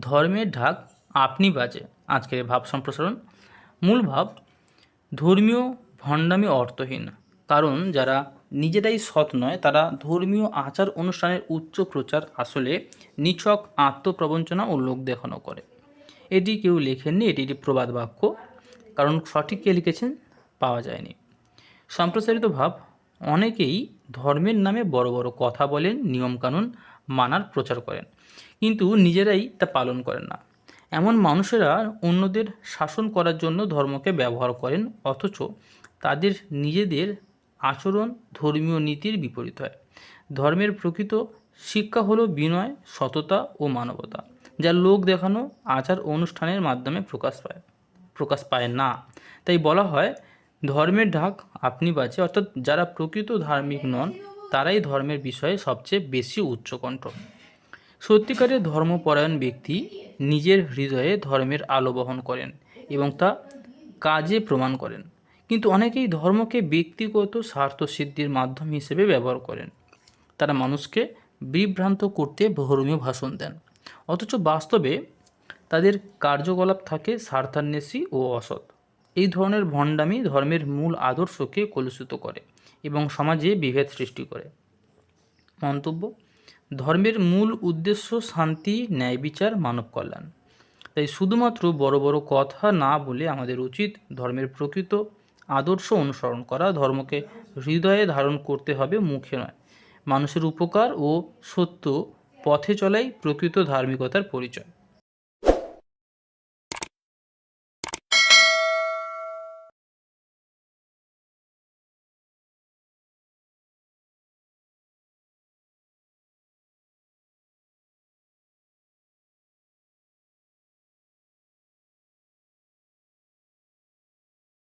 ধর্মের ঢাক আপনি বাজে। আজকের ভাব সম্প্রসারণ। মূল ভাব, ধর্মীয় ভণ্ডামি অর্থহীন। কারণ যারা নিজেরাই সৎ নয়, তারা ধর্মীয় আচার অনুষ্ঠানের উচ্চ প্রচার আসলে নিছক আত্মপ্রবঞ্চনা ও লোক দেখানো করে। এটি কেউ লেখেননি, এটি একটি প্রবাদ বাক্য। কারণ সঠিক কে লিখেছেন, পাওয়া যায়নি। সম্প্রসারিত ভাব, অনেকেই ধর্মের নামে বড় বড় কথা বলেন, নিয়মকানুন মানার প্রচার করেন। কিন্তু নিজেরাই তা পালন করেন না। এমন মানুষেরা অন্যদের শাসন করার জন্য ধর্মকে ব্যবহার করেন, অথচ তাদের নিজেদের আচরণ ধর্মীয় নীতির বিপরীত হয়। ধর্মের প্রকৃত শিক্ষা হলো বিনয়, সততা ও মানবতা, যা লোক দেখানো আচার অনুষ্ঠানের মাধ্যমে প্রকাশ পায়। প্রকাশ পায় না। তাই বলা হয় ধর্মের ঢাক আপনি বাজে অর্থাৎ যারা প্রকৃত ধার্মিক নন, তারাই ধর্মের বিষয়ে সবচেয়ে বেশি উচ্চকণ্ঠ। সত্যিকারের ধর্মপরায়ণ ব্যক্তি নিজের হৃদয়ে ধর্মের আলো বহন করেন এবং তা কাজে প্রমাণ করেন। কিন্তু অনেকেই ধর্মকে ব্যক্তিগত স্বার্থসিদ্ধির মাধ্যম হিসেবে ব্যবহার করেন। তারা মানুষকে বিভ্রান্ত করতে ধর্মীয় ভাষণ দেন। অথচ বাস্তবে তাদের কার্যকলাপ থাকে স্বার্থান্বেষী ও অসৎ। এই ধরনের ভণ্ডামি ধর্মের মূল আদর্শকে কলুষিত করে এবং সমাজে বিভেদ সৃষ্টি করে। মন্তব্য, ধর্মের মূল উদ্দেশ্য শান্তি, ন্যায় বিচার, মানব কল্যাণ। তাই শুধুমাত্র বড় বড় কথা না বলে আমাদের উচিত ধর্মের প্রকৃত আদর্শ অনুসরণ করা, ধর্মকে হৃদয়ে ধারণ করতে হবে মুখে নয়। মানুষের উপকার ও সত্য পথে চলাই প্রকৃত ধার্মিকতার পরিচয়।